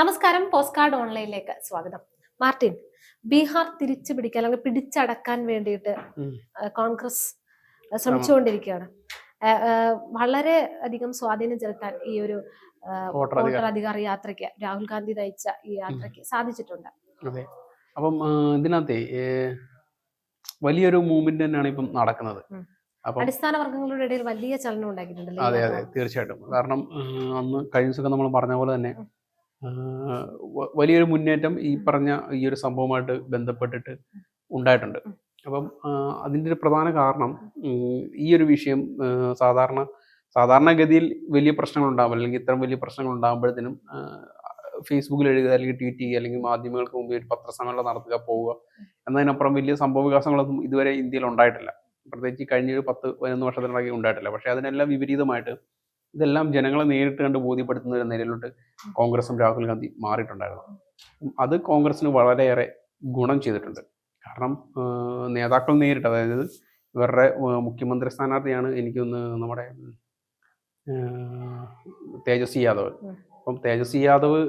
നമസ്കാരം post card ഓൺലൈനിലേക്ക് സ്വാഗതം. Martin Bihar തിരിച്ചു പിടിക്കാൻ അല്ലെങ്കിൽ പിടിച്ചടക്കാൻ വേണ്ടിയിട്ട് കോൺഗ്രസ് ശ്രമിച്ചുകൊണ്ടിരിക്കുകയാണ്. വളരെ അധികം സ്വാധീനം ചെലുത്താൻ ഈ ഒരു വോട്ടർ യാത്രയ്ക്ക് രാഹുൽ ഗാന്ധി നയിച്ച ഈ യാത്രയ്ക്ക് സാധിച്ചിട്ടുണ്ട്. അതെ. അപ്പം ഇതിനകത്തെ വലിയൊരു മൂവ്മെന്റ് തന്നെയാണ് ഇപ്പം നടക്കുന്നത്. അടിസ്ഥാന വർഗങ്ങളുടെ ഇടയിൽ വലിയ ചലനം ഉണ്ടാക്കിയിട്ടുണ്ടല്ലേ ഈ അതെ അതെ? തീർച്ചയായിട്ടും. കാരണം അന്ന് കഴിഞ്ഞ ദിവസമൊക്കെ നമ്മൾ പറഞ്ഞ പോലെ തന്നെ വലിയൊരു മുന്നേറ്റം ഈ പറഞ്ഞ ഈ ഒരു സംഭവമായിട്ട് ബന്ധപ്പെട്ടിട്ട് ഉണ്ടായിട്ടുണ്ട്. അപ്പം അതിന്റെ ഒരു പ്രധാന കാരണം ഈ ഒരു വിഷയം സാധാരണ സാധാരണഗതിയിൽ വലിയ പ്രശ്നങ്ങൾ ഉണ്ടാകും അല്ലെങ്കിൽ ഇത്തരം വലിയ പ്രശ്നങ്ങൾ ഉണ്ടാകുമ്പോഴത്തേനും ഫേസ്ബുക്കിൽ എഴുതുക അല്ലെങ്കിൽ ട്വീറ്റ് ചെയ്യുക അല്ലെങ്കിൽ മാധ്യമങ്ങൾക്ക് മുമ്പിൽ ഒരു പത്രസമ്മേളനം നടത്തുക പോവുക എന്നതിനപ്പുറം വലിയ സംഭവ വികാസങ്ങളൊന്നും ഇതുവരെ ഇന്ത്യയിൽ ഉണ്ടായിട്ടില്ല. പ്രത്യേകിച്ച് കഴിഞ്ഞ ഒരു പത്ത് പതിനൊന്ന് വർഷത്തിനിടയ്ക്ക് ഉണ്ടായിട്ടില്ല. പക്ഷേ അതിനെല്ലാം വിപരീതമായിട്ട് ഇതെല്ലാം ജനങ്ങളെ നേരിട്ട് കണ്ട് ബോധ്യപ്പെടുത്തുന്ന ഒരു നിലയിലോട്ട് കോൺഗ്രസും രാഹുൽ ഗാന്ധി മാറിയിട്ടുണ്ടായിരുന്നു. അത് കോൺഗ്രസിന് വളരെയേറെ ഗുണം ചെയ്തിട്ടുണ്ട്. കാരണം നേതാക്കൾ നേരിട്ട് അതായത് ഇവരുടെ മുഖ്യമന്ത്രി സ്ഥാനാർത്ഥിയാണ് എനിക്കൊന്ന് നമ്മുടെ തേജസ്വി യാദവ്. അപ്പം തേജസ്വി യാദവ്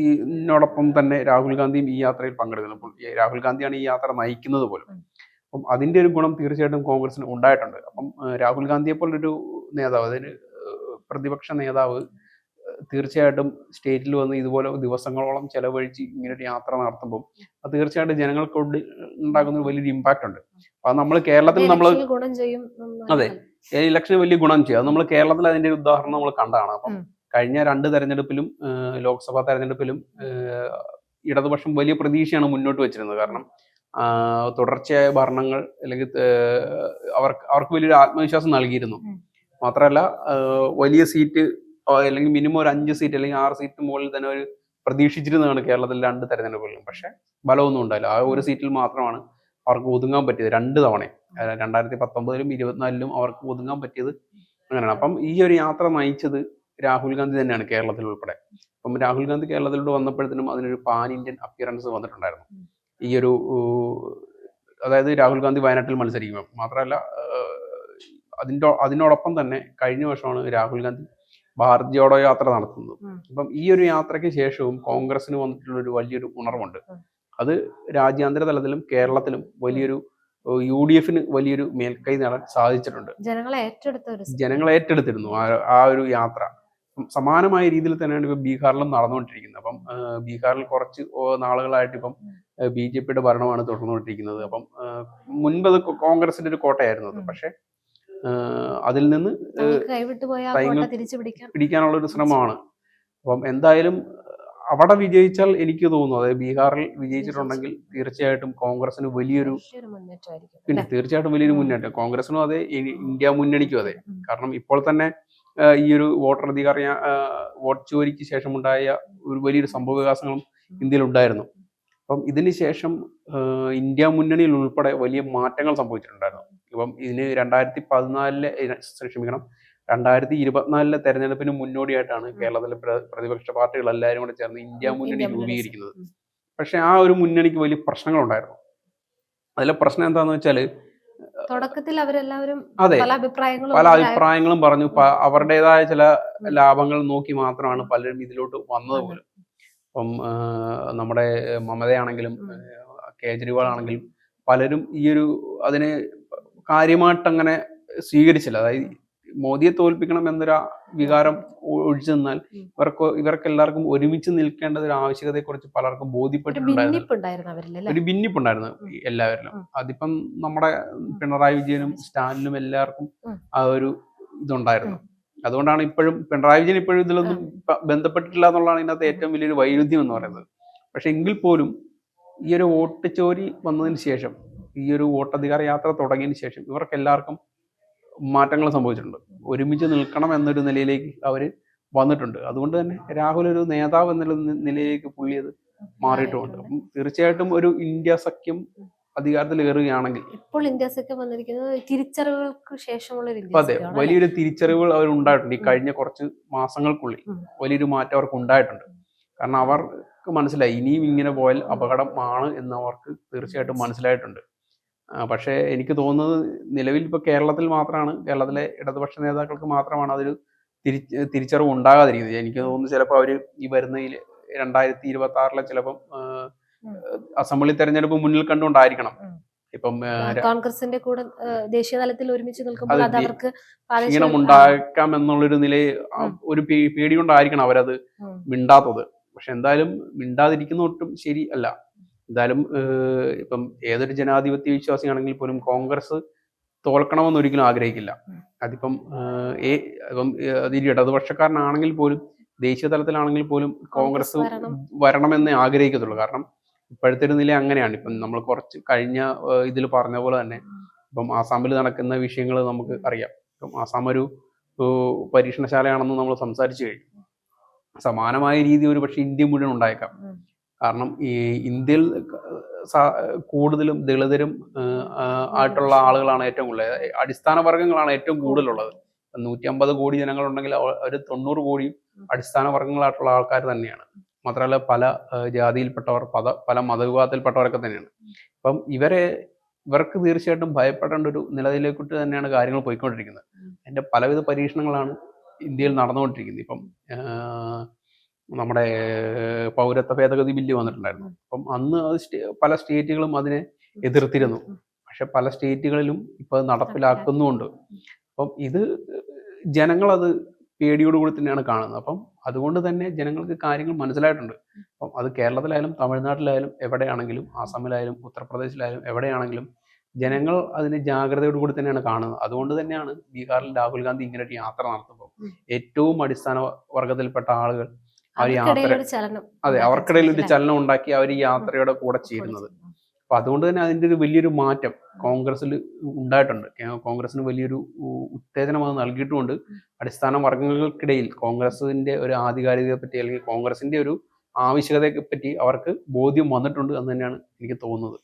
ഈനോടൊപ്പം തന്നെ രാഹുൽ ഗാന്ധിയും ഈ യാത്രയിൽ പങ്കെടുക്കുന്നു. അപ്പോൾ രാഹുൽ ഗാന്ധിയാണ് ഈ യാത്ര നയിക്കുന്നത് പോലും. അപ്പം അതിന്റെ ഒരു ഗുണം തീർച്ചയായിട്ടും കോൺഗ്രസിന് ഉണ്ടായിട്ടുണ്ട്. അപ്പം രാഹുൽ ഗാന്ധിയെ പോലൊരു നേതാവ് അതിന് പ്രതിപക്ഷ നേതാവ് തീർച്ചയായിട്ടും സ്റ്റേറ്റിൽ വന്ന് ഇതുപോലെ ദിവസങ്ങളോളം ചെലവഴിച്ച് ഇങ്ങനെ ഒരു യാത്ര നടത്തുമ്പോൾ അത് തീർച്ചയായിട്ടും ജനങ്ങൾക്കൊണ്ട് ഉണ്ടാകുന്ന ഒരു വലിയൊരു ഇമ്പാക്റ്റ് ഉണ്ട്. അപ്പം നമ്മൾ കേരളത്തിൽ നമ്മൾ അതെ. ഇലക്ഷന് വലിയ ഗുണം ചെയ്യും. അത് നമ്മൾ കേരളത്തിൽ അതിന്റെ ഒരു ഉദാഹരണം നമ്മൾ കണ്ടാണ് അപ്പം കഴിഞ്ഞ രണ്ട് തെരഞ്ഞെടുപ്പിലും ലോക്സഭാ തെരഞ്ഞെടുപ്പിലും ഇടതുപക്ഷം വലിയ പ്രതീക്ഷയാണ് മുന്നോട്ട് വെച്ചിരുന്നത്. കാരണം തുടർച്ചയായ ഭരണങ്ങൾ അല്ലെങ്കിൽ അവർക്ക് അവർക്ക് വലിയൊരു ആത്മവിശ്വാസം നൽകിയിരുന്നു. മാത്രമല്ല വലിയ സീറ്റ് അല്ലെങ്കിൽ മിനിമം ഒരു അഞ്ച് സീറ്റ് അല്ലെങ്കിൽ ആറ് സീറ്റ് മുകളിൽ തന്നെ ഒരു പ്രതീക്ഷിച്ചിരുന്നതാണ് കേരളത്തിൽ രണ്ട് തെരഞ്ഞെടുപ്പുകളിലും. പക്ഷെ ബലമൊന്നും ഉണ്ടായില്ല. ആ ഒരു സീറ്റിൽ മാത്രമാണ് അവർക്ക് ഒതുങ്ങാൻ പറ്റിയത് രണ്ട് തവണ രണ്ടായിരത്തി പത്തൊമ്പതിലും ഇരുപത്തിനാലിലും അവർക്ക് ഒതുങ്ങാൻ പറ്റിയത് അങ്ങനെയാണ്. അപ്പം ഈ ഒരു യാത്ര നയിച്ചത് രാഹുൽ ഗാന്ധി തന്നെയാണ് കേരളത്തിൽ ഉൾപ്പെടെ. അപ്പം രാഹുൽ ഗാന്ധി കേരളത്തിലൂടെ വന്നപ്പോഴത്തേനും അതിനൊരു പാൻ ഇന്ത്യൻ അപ്പിയറൻസ് വന്നിട്ടുണ്ടായിരുന്നു. ഈ ഒരു അതായത് രാഹുൽ ഗാന്ധി വയനാട്ടിൽ മത്സരിക്കുമ്പോൾ മാത്രമല്ല അതിന്റെ അതിനോടൊപ്പം തന്നെ കഴിഞ്ഞ വർഷമാണ് രാഹുൽ ഗാന്ധി ഭാരത് ജോഡോ യാത്ര നടത്തുന്നത്. അപ്പം ഈ ഒരു യാത്രയ്ക്ക് ശേഷവും കോൺഗ്രസിന് വന്നിട്ടുള്ള ഒരു വലിയൊരു ഉണർവുണ്ട്. അത് രാജ്യാന്തര തലത്തിലും കേരളത്തിലും വലിയൊരു യു ഡി എഫിന് വലിയൊരു മേൽക്കൈ നേടാൻ സാധിച്ചിട്ടുണ്ട്. ജനങ്ങളെ ഏറ്റെടുത്ത ഒരു ജനങ്ങൾ ഏറ്റെടുത്തിരുന്നു ആ ഒരു യാത്ര. സമാനമായ രീതിയിൽ തന്നെയാണ് ഇപ്പൊ ബീഹാറിലും നടന്നുകൊണ്ടിരിക്കുന്നത്. അപ്പം ബീഹാറിൽ കുറച്ച് നാളുകളായിട്ട് ഇപ്പം ബി ജെ പിയുടെ ഭരണമാണ് തുടർന്നുകൊണ്ടിരിക്കുന്നത്. അപ്പം മുൻപത് മുൻപ് കോൺഗ്രസിന്റെ ഒരു കോട്ടയായിരുന്നു അത്. പക്ഷേ അതിൽ നിന്ന് പിടിക്കാനുള്ള ഒരു ശ്രമമാണ്. അപ്പം എന്തായാലും അവിടെ വിജയിച്ചാൽ എനിക്ക് തോന്നുന്നു അതായത് ബീഹാറിൽ വിജയിച്ചിട്ടുണ്ടെങ്കിൽ തീർച്ചയായിട്ടും കോൺഗ്രസിന് വലിയൊരു പിന്നെ? തീർച്ചയായിട്ടും വലിയൊരു മുന്നേറ്റം. കോൺഗ്രസിനും അതെ ഇന്ത്യ മുന്നണിക്കും അതെ. കാരണം ഇപ്പോൾ തന്നെ ഈ ഒരു വോട്ടർ അധികാര വോട്ട് ചോരിക്ക് ശേഷമുണ്ടായ ഒരു വലിയൊരു സംഭവ വികാസങ്ങളും ഇന്ത്യയിൽ ഉണ്ടായിരുന്നു അപ്പം ഇതിന് ശേഷം ഇന്ത്യ മുന്നണിയിൽ ഉൾപ്പെടെ വലിയ മാറ്റങ്ങൾ സംഭവിച്ചിട്ടുണ്ടായിരുന്നു. ഇപ്പം ഇതിന് രണ്ടായിരത്തി പതിനാലിലെ ക്ഷമിക്കണം രണ്ടായിരത്തി ഇരുപത്തിനാലിലെ തെരഞ്ഞെടുപ്പിന് മുന്നോടിയായിട്ടാണ് കേരളത്തിലെ പ്രതിപക്ഷ പാർട്ടികൾ എല്ലാവരും കൂടെ ചേർന്ന് ഇന്ത്യ മുന്നണി. രൂപീകരിക്കുന്നത്. പക്ഷെ ആ ഒരു മുന്നണിക്ക് വലിയ പ്രശ്നങ്ങളുണ്ടായിരുന്നു. അതിലെ പ്രശ്നം എന്താണെന്ന് വെച്ചാൽ തുടക്കത്തിൽ അവരെല്ലാവരും അതെ പല അഭിപ്രായങ്ങളും പല അഭിപ്രായങ്ങളും പറഞ്ഞു. അവരുടേതായ ചില ലാഭങ്ങൾ നോക്കി മാത്രമാണ് പലരും ഇതിലോട്ട് വന്നത് പോലും. ഇപ്പം നമ്മുടെ മമതയാണെങ്കിലും കേജ്രിവാൾ ആണെങ്കിലും പലരും ഈ ഒരു അതിനെ കാര്യമായിട്ട് അങ്ങനെ സ്വീകരിച്ചില്ല. അതായത് മോദിയെ തോൽപ്പിക്കണം എന്നൊരു വികാരം ഒഴിച്ചു നിന്നാൽ. ഇവർക്ക് ഇവർക്ക് എല്ലാവർക്കും ഒരുമിച്ച് നിൽക്കേണ്ട ഒരു ആവശ്യകതയെ കുറിച്ച് പലർക്കും ബോധ്യപ്പെട്ടിട്ടുണ്ടായിരുന്നു. ഒരു ഭിന്നിപ്പുണ്ടായിരുന്നു. എല്ലാവരിലും. അതിപ്പം നമ്മുടെ പിണറായി വിജയനും സ്റ്റാലിനും എല്ലാവർക്കും ആ ഒരു ഇതുണ്ടായിരുന്നു. അതുകൊണ്ടാണ് ഇപ്പോഴും പിണറായി വിജയൻ ഇപ്പോഴും ഇതിലൊന്നും ബന്ധപ്പെട്ടിട്ടില്ല എന്നുള്ളതാണ് ഇതിനകത്ത് ഏറ്റവും വലിയൊരു വൈരുദ്ധ്യം എന്ന് പറയുന്നത്. പക്ഷെ എങ്കിൽ പോലും ഈ ഒരു വോട്ട് ചോരി വന്നതിന് ശേഷം ഈ ഒരു വോട്ടധികാര യാത്ര തുടങ്ങിയതിന് ശേഷം ഇവർക്ക് എല്ലാവർക്കും മാറ്റങ്ങൾ സംഭവിച്ചിട്ടുണ്ട്. ഒരുമിച്ച് നിൽക്കണം എന്നൊരു നിലയിലേക്ക് അവർ വന്നിട്ടുണ്ട്. അതുകൊണ്ട് തന്നെ രാഹുൽ ഒരു നേതാവ് എന്നുള്ള നിലയിലേക്ക് പുള്ളി അത് മാറിയിട്ടുമുണ്ട് അപ്പം തീർച്ചയായിട്ടും ഒരു ഇന്ത്യ സഖ്യം അധികാരത്തിൽ കയറുകയാണെങ്കിൽ ഇപ്പോൾ ഇന്ത്യ സഖ്യം വന്നിരിക്കുന്നത് തിരിച്ചറിവുകൾക്ക് ശേഷമുള്ള അതെ വലിയൊരു തിരിച്ചറിവുകൾ അവർ ഉണ്ടായിട്ടുണ്ട്. ഈ കഴിഞ്ഞ കുറച്ച് മാസങ്ങൾക്കുള്ളിൽ വലിയൊരു മാറ്റം അവർക്ക് ഉണ്ടായിട്ടുണ്ട്. കാരണം അവർക്ക് മനസ്സിലായി ഇനിയും ഇങ്ങനെ പോയാൽ അപകടമാണ് എന്ന് അവർക്ക് തീർച്ചയായിട്ടും മനസ്സിലായിട്ടുണ്ട്. പക്ഷേ എനിക്ക് തോന്നുന്നത് നിലവിൽ ഇപ്പോൾ കേരളത്തിൽ മാത്രമാണ് കേരളത്തിലെ ഇടതുപക്ഷ നേതാക്കൾക്ക് മാത്രമാണ് അതൊരു തിരി തിരിച്ചറിവ് ഉണ്ടാകാതിരിക്കുന്നത്. എനിക്ക് തോന്നുന്നു ചിലപ്പോൾ അവർ ഈ വരുന്നതിൽ രണ്ടായിരത്തി ഇരുപത്തി ആറിലെ ചിലപ്പം അസംബ്ലി തെരഞ്ഞെടുപ്പ് മുന്നിൽ കണ്ടുകൊണ്ടായിരിക്കണം. ഇപ്പം കോൺഗ്രസിന്റെ കൂടെ ദേശീയ തലത്തിൽ ഒരുമിച്ച് നിൽക്കുമ്പോൾ അത് അവർക്ക് ക്ഷീണം ഉണ്ടാക്കാം എന്നുള്ളൊരു നില ഒരു പേടി കൊണ്ടായിരിക്കണം അവരത്. മിണ്ടാത്തത്. പക്ഷെ എന്തായാലും മിണ്ടാതിരിക്കുന്ന ഒട്ടും ശരി അല്ല. എന്തായാലും ഇപ്പം ഏതൊരു ജനാധിപത്യ വിശ്വാസിയാണെങ്കിൽ പോലും കോൺഗ്രസ് തോൽക്കണമെന്ന് ഒരിക്കലും ആഗ്രഹിക്കില്ല. അതിപ്പം ഏ- ഇപ്പം അതിൽ ഇടതുപക്ഷക്കാരനാണെങ്കിൽ പോലും ദേശീയ തലത്തിലാണെങ്കിൽ പോലും കോൺഗ്രസ് വരണമെന്ന് ആഗ്രഹിക്കത്തുള്ളൂ. കാരണം ഇപ്പോഴത്തെ ഒരു നില അങ്ങനെയാണ്. ഇപ്പം നമ്മൾ കുറച്ച് കഴിഞ്ഞ ഇതിൽ പറഞ്ഞ പോലെ തന്നെ ഇപ്പം ആസാമിൽ നടക്കുന്ന വിഷയങ്ങൾ നമുക്ക് അറിയാം. ഇപ്പം ആസാം ഒരു പരീക്ഷണശാലയാണെന്ന് നമ്മൾ സംസാരിച്ചു കഴിഞ്ഞു. സമാനമായ രീതി ഒരു പക്ഷേ ഇന്ത്യ മുഴുവൻ ഉണ്ടായേക്കാം. കാരണം ഈ ഇന്ത്യയിൽ കൂടുതലും ദളിതരും ആയിട്ടുള്ള ആളുകളാണ് ഏറ്റവും കൂടുതൽ. അടിസ്ഥാന വർഗങ്ങളാണ് ഏറ്റവും കൂടുതലുള്ളത്. നൂറ്റി അമ്പത് കോടി ജനങ്ങളുണ്ടെങ്കിൽ ഉണ്ടെങ്കിൽ ഒരു തൊണ്ണൂറ് കോടിയും അടിസ്ഥാന വർഗങ്ങളായിട്ടുള്ള ആൾക്കാർ തന്നെയാണ്. മാത്രമല്ല പല ജാതിയിൽപ്പെട്ടവർ പല പല മതവിഭാഗത്തിൽപ്പെട്ടവരൊക്കെ തന്നെയാണ്. അപ്പം ഇവരെ ഇവർക്ക് തീർച്ചയായിട്ടും ഭയപ്പെടേണ്ട ഒരു നിലയിലേക്കിട്ട് തന്നെയാണ് കാര്യങ്ങൾ പോയിക്കൊണ്ടിരിക്കുന്നത്. അതിന്റെ പലവിധ പരീക്ഷണങ്ങളാണ് ഇന്ത്യയിൽ നടന്നുകൊണ്ടിരിക്കുന്നത്. ഇപ്പം നമ്മുടെ പൗരത്വ ഭേദഗതി ബില്ല് വന്നിട്ടുണ്ടായിരുന്നു. അപ്പം അന്ന് അത് പല സ്റ്റേറ്റുകളും അതിനെ എതിർത്തിരുന്നു. പക്ഷെ പല സ്റ്റേറ്റുകളിലും ഇപ്പൊ നടപ്പിലാക്കുന്നുണ്ട്. നടപ്പിലാക്കുന്നുമുണ്ട് അപ്പം ഇത് ജനങ്ങളത് പേടിയോടുകൂടി തന്നെയാണ് കാണുന്നത്. അപ്പം അതുകൊണ്ട് തന്നെ ജനങ്ങൾക്ക് കാര്യങ്ങൾ മനസ്സിലായിട്ടുണ്ട്. അപ്പം അത് കേരളത്തിലായാലും തമിഴ്നാട്ടിലായാലും എവിടെയാണെങ്കിലും ആസാമിലായാലും ഉത്തർപ്രദേശിലായാലും എവിടെയാണെങ്കിലും ജനങ്ങൾ അതിനെ ജാഗ്രതയോടുകൂടി തന്നെയാണ് കാണുന്നത്. അതുകൊണ്ട് തന്നെയാണ് ബീഹാറിൽ രാഹുൽ ഗാന്ധി ഇങ്ങനെ ഒരു യാത്ര നടത്തുമ്പോൾ ഏറ്റവും അടിസ്ഥാന വർഗത്തിൽപ്പെട്ട ആളുകൾ യാത്ര ഒരു അതെ അവർക്കിടയിൽ ഒരു ചലനം ഉണ്ടാക്കി അവർ യാത്രയുടെ കൂടെ ചേരുന്നത്. അപ്പൊ അതുകൊണ്ട് തന്നെ അതിന്റെ ഒരു വലിയൊരു മാറ്റം കോൺഗ്രസിൽ ഉണ്ടായിട്ടുണ്ട്. കോൺഗ്രസിന് വലിയൊരു ഉത്തേജനം അത് നൽകിയിട്ടുമുണ്ട്. അടിസ്ഥാന വർഗങ്ങൾക്കിടയിൽ കോൺഗ്രസിന്റെ ഒരു ആധികാരികതയെ പറ്റി അല്ലെങ്കിൽ കോൺഗ്രസിന്റെ ഒരു ആവശ്യകതയെ പറ്റി അവർക്ക് ബോധ്യം വന്നിട്ടുണ്ട് എന്ന് തന്നെയാണ് എനിക്ക് തോന്നുന്നത്.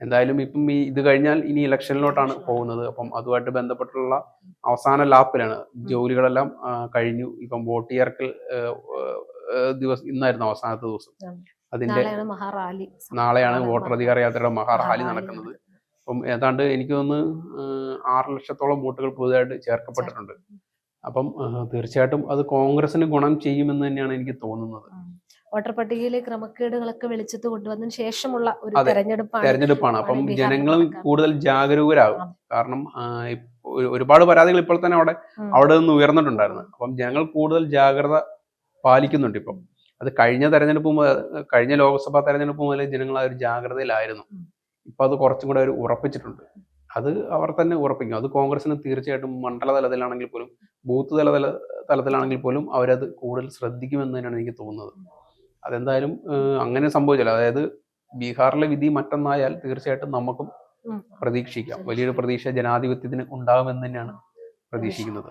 എന്തായാലും ഇപ്പം ഈ ഇത് കഴിഞ്ഞാൽ ഇനി ഇലക്ഷനിലോട്ടാണ് പോകുന്നത്. അപ്പം അതുമായിട്ട് ബന്ധപ്പെട്ടുള്ള അവസാന ലാപ്പിലാണ് ജോലികളെല്ലാം കഴിഞ്ഞു. ഇപ്പം വോട്ട് ചേർക്കൽ ദിവസം ഇന്നായിരുന്നു അവസാനത്തെ ദിവസം. അതിന്റെ നാളെയാണ് മഹാറാലി. നാളെയാണ് നാളെ വോട്ടർ അധികാര യാത്രയുടെ മഹാറാലി നടക്കുന്നത്. അപ്പം ഏതാണ്ട് എനിക്ക് തോന്നുന്നു ആറ് ലക്ഷത്തോളം വോട്ടുകൾ പുതുതായിട്ട് ചേർക്കപ്പെട്ടിട്ടുണ്ട്. അപ്പം തീർച്ചയായിട്ടും അത് കോൺഗ്രസിന് ഗുണം ചെയ്യുമെന്ന് തന്നെയാണ് എനിക്ക് തോന്നുന്നത്. വോട്ടർ പട്ടികയിലെ ക്രമക്കേടുകളൊക്കെ വെളിച്ചത്ത് കൊണ്ടുവന്നതിന് ശേഷമുള്ള ഒരു തെരഞ്ഞെടുപ്പാണ് തെരഞ്ഞെടുപ്പാണ്. അപ്പം ജനങ്ങൾ കൂടുതൽ ജാഗരൂകരാകും. കാരണം ഒരുപാട് പരാതികൾ ഇപ്പോൾ തന്നെ അവിടെ. അവിടെ നിന്ന് ഉയർന്നിട്ടുണ്ടായിരുന്നു. അപ്പം ജനങ്ങൾ കൂടുതൽ ജാഗ്രത പാലിക്കുന്നുണ്ട് ഇപ്പം അത് കഴിഞ്ഞ തെരഞ്ഞെടുപ്പ് മുതൽ കഴിഞ്ഞ ലോക്സഭാ തെരഞ്ഞെടുപ്പ് മുതൽ ജനങ്ങൾ ആ ഒരു ജാഗ്രതയിലായിരുന്നു. ഇപ്പം അത് കുറച്ചും കൂടെ അവർ ഉറപ്പിച്ചിട്ടുണ്ട്. അത് അവർ തന്നെ ഉറപ്പിക്കും. അത് കോൺഗ്രസിന് തീർച്ചയായിട്ടും മണ്ഡല തലത്തിലാണെങ്കിൽ പോലും ബൂത്ത് തല തല തലത്തിലാണെങ്കിൽ പോലും അവരത് കൂടുതൽ ശ്രദ്ധിക്കുമെന്ന് തന്നെയാണ് എനിക്ക് തോന്നുന്നത്. അതെന്തായാലും അങ്ങനെ സംഭവിച്ചില്ല അതായത് ബീഹാറിലെ വിധി മറ്റൊന്നായാൽ തീർച്ചയായിട്ടും നമുക്കും പ്രതീക്ഷിക്കാം. വലിയൊരു പ്രതീക്ഷ ജനാധിപത്യത്തിന് ഉണ്ടാകുമെന്ന് തന്നെയാണ് പ്രതീക്ഷിക്കുന്നത്.